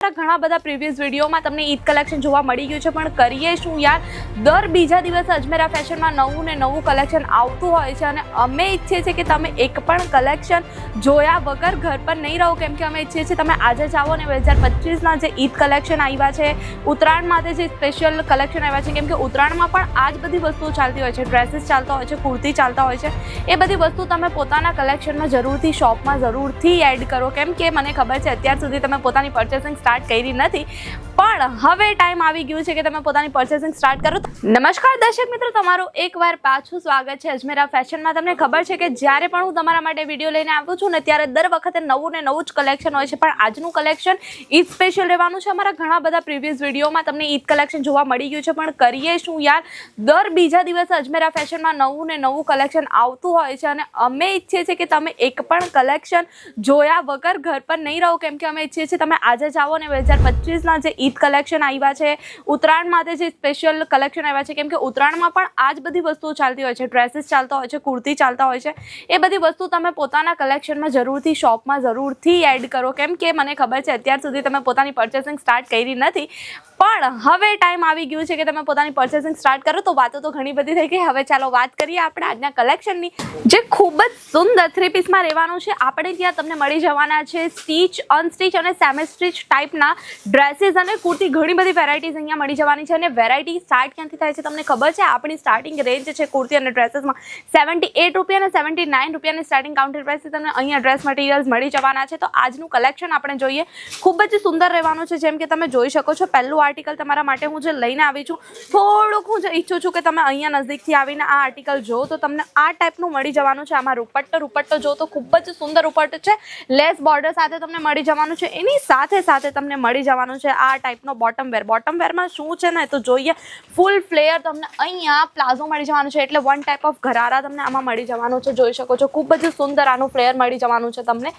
ઘણા બધા પ્રીવિયસ વિડીયોમાં તમને ઈદ કલેક્શન જોવા મળી ગયું છે, પણ કરીએ શું યાર? દર બીજા દિવસે અજમેરા ફેશનમાં નવું ને નવું કલેક્શન આવતું હોય છે અને અમે ઈચ્છીએ છીએ કે તમે એક પણ કલેક્શન જોયા વગર ઘર પર નહીં રહો, કેમ કે અમે ઈચ્છીએ છીએ તમે આજે જ આવો ને બે હજાર પચીસના જે ઈદ કલેક્શન આવ્યા છે ઉત્તરાયણ માટે જે સ્પેશિયલ કલેક્શન આવ્યા છે, કેમ કે ઉત્તરાયણમાં પણ આ જ બધી વસ્તુઓ ચાલતી હોય છે ડ્રેસીસ ચાલતા હોય છે, કુર્તી ચાલતા હોય છે, એ બધી વસ્તુ તમે પોતાના કલેક્શનમાં જરૂરથી શોપમાં જરૂરથી એડ કરો, કેમ કે મને ખબર છે અત્યાર સુધી તમે પોતાની પર્ચેસિંગ સ્ટાર્ટ કરી નથી. પણ હવે ટાઈમ આવી ગયું છે કે તમે પોતાની પર્ચેસિંગ સ્ટાર્ટ કરો. નમસ્કાર દર્શક મિત્રો, તમારું એકવાર પાછું સ્વાગત છે અજમેરા ફેશનમાં. તમને ખબર છે કે જ્યારે પણ હું તમારા માટે વીડિયો લઈને આવું છું ને ત્યારે દર વખતે નવું ને નવું જ કલેક્શન હોય છે. પણ આજનું કલેક્શન ઈદ સ્પેશિયલ રહેવાનું છે. અમારા ઘણા બધા પ્રીવિયસ વિડીયોમાં તમને ઈદ કલેક્શન જોવા મળી ગયું છે. પણ કરીએ શું યાર? દર બીજા દિવસે અજમેરા ફેશનમાં નવું ને નવું કલેક્શન આવતું હોય છે અને અમે ઈચ્છીએ છીએ કે તમે એક પણ કલેક્શન જોયા વગર ઘર પર નહીં રહો. કેમ કે અમે ઈચ્છીએ છીએ તમે આજે જ આવો ને બે હજાર પચીસના જે ઈદ કલેક્શન આવ્યા છે. ઉત્તરાયણ માટે જે સ્પેશિયલ કલેક્શન આવ્યા છે, કેમ કે ઉત્તરાયણમાં પણ આ જ બધી વસ્તુઓ ચાલતી હોય છે. ડ્રેસીસ ચાલતા હોય છે, કુર્તી ચાલતા હોય છે. એ બધી વસ્તુ તમે પોતાના કલેક્શનમાં જરૂરથી શોપમાં જરૂરથી એડ કરો. કેમ કે મને ખબર છે, અત્યાર સુધી તમે પોતાની પર્ચેસિંગ સ્ટાર્ટ કરી નથી. પણ હવે ટાઈમ આવી ગયું છે કે તમે પોતાની પર્ચેસિંગ સ્ટાર્ટ કરો, તો વાતો તો ઘણી બધી થઈ ગઈ. હવે ચાલો વાત કરીએ આપણે આજના કલેક્શનની. જે ખૂબ જ સુંદર થ્રી પીસમાં રહેવાનું છે. આપણે ત્યાં તમને મળી જવાના છે સ્ટીચ અનસ્ટીચ અને સેમી સ્ટીચ ટાઈપના ડ્રેસીસ અને કુર્તી ઘણી બધી વેરાયટીઝ અહીંયા મળી જવાની છે અને વેરાયટી સ્ટાર્ટ ક્યાંથી થાય છે તમને ખબર છે? આપણી સ્ટાર્ટિંગ રેન્જ છે કુર્તી અને ડ્રેસીસમાં સેવન્ટી એટ રૂપિયા અને સેવન્ટી નાઇન રૂપિયાની સ્ટાર્ટિંગ કાઉન્ટર પ્રાઇસથી તમને અહીંયા ડ્રેસ મટીરિયલ્સ મળી જવાના છે. તો આજનું કલેક્શન આપણે જોઈએ. ખૂબ જ સુંદર રહેવાનું છે, જેમ કે તમે જોઈ શકો છો. પહેલું આર્ટિકલ તમારા માટે હું જે લઈને આવી છું. થોડુંક હું જે ઈચ્છું છું કે તમે અહીંયા નજીકથી આવીને આ આર્ટિકલ જો તો તમને આ ટાઈપનું મળી જવાનું છે. આમાં રૂપટ્ટો રૂપટ્ટો જો તો ખૂબ જ સુંદર રૂપટ્ટો છે. લેસ બોર્ડર સાથે તમને મળી જવાનું છે. એની સાથે સાથે તમને મળી જવાનું છે આ ટાઈપનો બોટમ વેર બોટમ વેરમાં શું છે ને, તો જોઈએ ફૂલ ફ્લેયર તમને અહીંયા પ્લાઝો મળી જવાનું છે, એટલે વન ટાઈપ ઓફ ઘરારા તમને આમાં મળી જવાનું છે. જોઈ શકો છો, ખૂબ જ સુંદર આનું ફ્લેયર મળી જવાનું છે તમને.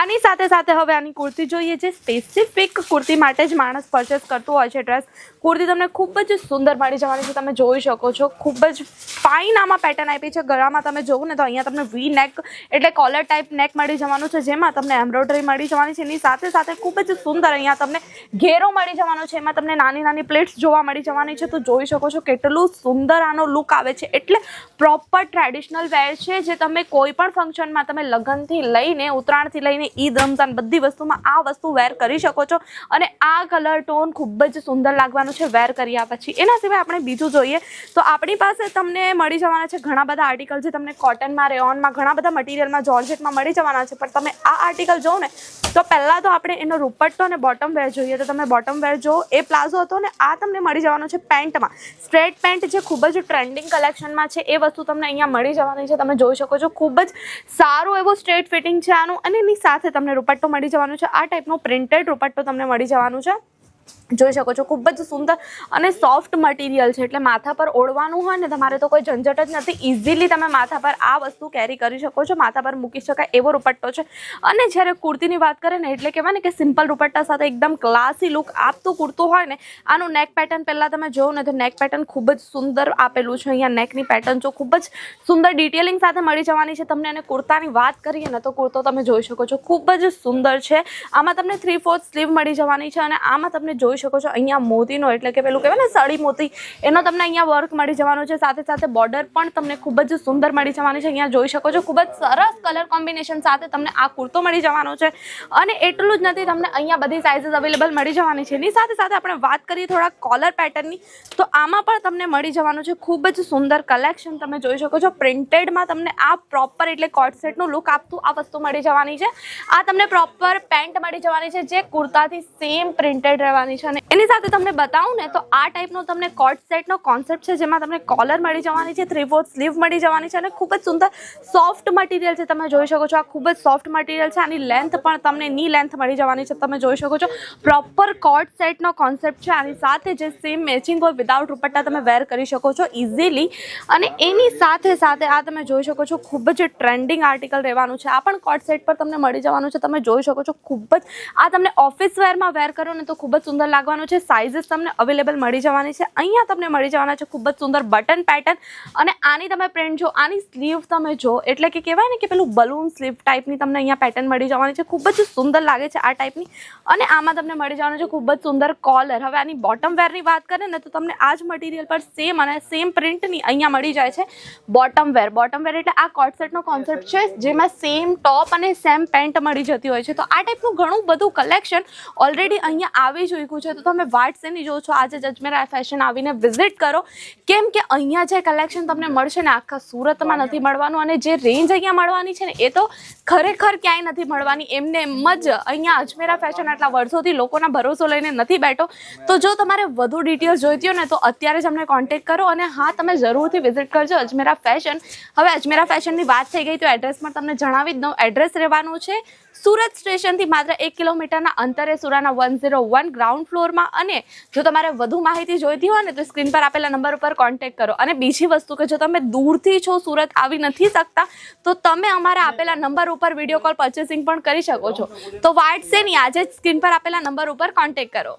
આની સાથે સાથે હવે આની કુર્તી જોઈએ, જે સ્પેસિફિક કુર્તી માટે જ માણસ પરચેસ કરતું હોય છે ડ્રેસ કુર્તી તમને ખૂબ જ સુંદર મળી જવાની છે, તમે જોઈ શકો છો. ખૂબ જ ફાઇન આમાં પેટર્ન આપી છે. ગળામાં તમે જોવું ને, તો અહીંયા તમને વી નેક એટલે કોલર ટાઈપ નેક મળી જવાનું છે, જેમાં તમને એમ્બ્રોઇડરી મળી જવાની છે. એની સાથે સાથે ખૂબ જ સુંદર અહીંયા તમને ઘેરો મળી જવાનો છે, એમાં તમને નાની નાની પ્લેટ્સ જોવા મળી જવાની છે. તો જોઈ શકો છો કેટલું સુંદર આનો લુક આવે છે. એટલે પ્રોપર ટ્રેડિશનલ વેર છે જે તમે કોઈ પણ ફંક્શનમાં તમે લગ્નથી લઈને, ઉત્તરાયણથી લઈને ઈદ, રમઝાન બધી વસ્તુમાં આ વસ્તુ વેર કરી શકો છો. અને આ કલર ટોન ખૂબ જ સુંદર લાગવાનું છે વેર કર્યા પછી. એના સિવાય આપણે બીજું જોઈએ તો આપણી પાસે તમને મળી જવાના છે ઘણા બધા આર્ટિકલ જે તમને કોટનમાં રેઓનમાં ઘણા બધા મટીરિયલમાં જોર્જેટમાં મળી જવાના છે. પણ તમે આ આર્ટિકલ જોવો ને, તો પહેલાં તો આપણે એનો રૂપટ્ટો અને બોટમ વેર જોઈએ. તો તમે બોટમ વેર જો એ પ્લાઝો હતો ને આ તમને મળી જવાનો છે પેન્ટમાં. સ્ટ્રેટ પેન્ટ જે ખૂબ જ ટ્રેન્ડિંગ કલેક્શનમાં છે, એ વસ્તુ તમને અહીંયા મળી જવાની છે. તમે જોઈ શકો છો, ખૂબ જ સારું એવું સ્ટ્રેટ ફિટિંગ છે આનું, અને એની સાથે તમને રૂપટ્ટો મળી જવાનું છે. આ ટાઈપનો પ્રિન્ટેડ રૂપટ્ટો તમને મળી જવાનું છે. જોઈ શકો છો, ખૂબ જ સુંદર અને સોફ્ટ મટીરિયલ છે. એટલે માથા પર ઓળવાનું હોય ને, તમારે તો કોઈ ઝંઝટ જ નથી. ઇઝીલી તમે માથા પર આ વસ્તુ કેરી કરી શકો છો. માથા પર મૂકી શકાય એવો રૂપટ્ટો છે. અને જ્યારે કુર્તીની વાત કરે ને, એટલે કહેવાય ને કે સિમ્પલ રૂપટ્ટા સાથે એકદમ ક્લાસી લુક આપતું કુર્તું હોય ને, આનું નેક પેટર્ન પહેલાં તમે જોવો ને, તો નેક પેટર્ન ખૂબ જ સુંદર આપેલું છે. અહીંયા નેકની પેટર્ન જો ખૂબ જ સુંદર ડિટેલિંગ સાથે મળી જવાની છે. તમને અને કુર્તાની વાત કરીએ ને, તો કુર્તો તમે જોઈ શકો છો. ખૂબ જ સુંદર છે. આમાં તમને થ્રી ફોર્થ સ્લીવ મળી જવાની છે અને આમાં તમને જોઈ શકો છો. અહીંયા મોતીનો એટલે કે પેલું કહેવાય ને, સળી મોતી, એનો તમને અહીંયા વર્ક મળી જવાનો છે. સાથે સાથે બોર્ડર પણ તમને ખૂબ જ સુંદર મળી જવાની છે. અહીંયા જોઈ શકો છો, ખૂબ જ સરસ કલર કોમ્બિનેશન સાથે તમને આ કુર્તો મળી જવાનો છે. અને એટલું જ નથી, તમને અહીંયા બધી સાઇઝીસ અવેલેબલ મળી જવાની છે. એની સાથે સાથે આપણે વાત કરીએ થોડા કોલર પેટર્નની તો આમાં પણ તમને મળી જવાનું છે. ખૂબ જ સુંદર કલેક્શન તમે જોઈ શકો છો. પ્રિન્ટેડમાં તમને આ પ્રોપર એટલે કોટ સેટનું લુક આપતું આ વસ્તુ મળી જવાની છે. આ તમને પ્રોપર પેન્ટ મળી જવાની છે, જે કુર્તાથી સેમ પ્રિન્ટેડ રહેવાની છે. અને એની સાથે તમને બતાવું ને તો આ ટાઈપનો તમને કોટ સેટનો કોન્સેપ્ટ છે, જેમાં તમને કોલર મળી જવાની છે થ્રી ફોર્થ સ્લીવ મળી જવાની છે અને ખૂબ જ સુંદર સોફ્ટ મટીરિયલ છે, તમે જોઈ શકો છો. આ ખૂબ જ સોફ્ટ મટીરિયલ છે, આની લેન્થ પણ તમને ની લેન્થ મળી જવાની છે, તમે જોઈ શકો છો. પ્રોપર કોટ સેટનો કોન્સેપ્ટ છે, આની સાથે જે સેમ મેચિંગ હોય વિદાઉટ રૂપટ્ટા તમે વેર કરી શકો છો ઇઝીલી અને એની સાથે સાથે આ તમે જોઈ શકો છો, ખૂબ જ ટ્રેન્ડિંગ આર્ટિકલ રહેવાનું છે. આ પણ કોટ સેટ પર તમને મળી જવાનું છે, તમે જોઈ શકો છો, ખૂબ જ આ તમને ઓફિસ વેરમાં વેર કરો ને તો ખૂબ જ સુંદર લાગવાનો છે. સાઇઝીસ તમને અવેલેબલ મળી જવાની છે. અહીંયા તમને મળી જવાના છે ખૂબ જ સુંદર બટન પેટર્ન અને આની તમે પ્રિન્ટ જો, આની સ્લીવ તમે જો, એટલે કે કહેવાય ને કે પેલું બલૂન સ્લીવ ટાઈપની તમને અહીંયા પેટર્ન મળી જવાની છે. ખૂબ જ સુંદર લાગે છે આ ટાઈપની અને આમાં તમને મળી જવાનું છે ખૂબ જ સુંદર કોલર હવે આની બોટમ વેરની વાત કરીએ ને, તો તમને આ જ મટીરિયલ પર સેમ અને સેમ પ્રિન્ટની અહીંયા મળી જાય છે બોટમ વેર બોટમ વેર એટલે આ કોટસેટનો કોન્સેપ્ટ છે, જેમાં સેમ ટોપ અને સેમ પેન્ટ મળી જતી હોય છે. તો આ ટાઈપનું ઘણું બધું કલેક્શન ઓલરેડી અહીંયા આવી ચૂક્યું છે તો તમે વાટ શેની જો છો. આજે જજમેરા ફેશન આવીને વિઝિટ કરો. કેમ કે અહીંયા જે કલેક્શન તમને મળશે ને, આખા સુરતમાં નથી મળવાનું અને જે રેન્જ અહીંયા મળવાની છે ને, એ તો ખરેખર ક્યાંય નથી મળવાની. એમને એમ જ અહીંયા અજમેરા ફેશન આટલા વર્ષોથી લોકોના ભરોસો લઈને નથી બેઠો. તો જો તમારે વધુ ડિટેલ્સ જોઈતી હોય ને, તો અત્યારે જ અમને કોન્ટેક્ટ કરો અને હા, તમે જરૂરથી વિઝિટ કરજો અજમેરા ફેશન હવે અજમેરા ફેશનની વાત થઈ ગઈ, તો એડ્રેસમાં તમને જણાવી જ દઉં. એડ્રેસ રહેવાનું છે સુરત સ્ટેશનથી માત્ર એક કિલોમીટરના અંતરે Surana one zero one ground ફ્લોરમાં અને જો તમારે વધુ માહિતી જોઈતી હોય ને તો સ્ક્રીન પર આપેલા નંબર ઉપર કોન્ટેક્ટ કરો. અને બીજી વસ્તુ કે જો તમે દૂરથી છો, સુરત આવી નથી શકતા, તો તમે અમારા આપેલા નંબર ઉપર વીડિયો કોલ પરચેસિંગ પણ કરી શકો છો. તો વાટ છે નહીં આજે સ્ક્રીન પર આપેલા નંબર ઉપર કોન્ટેક્ટ કરો.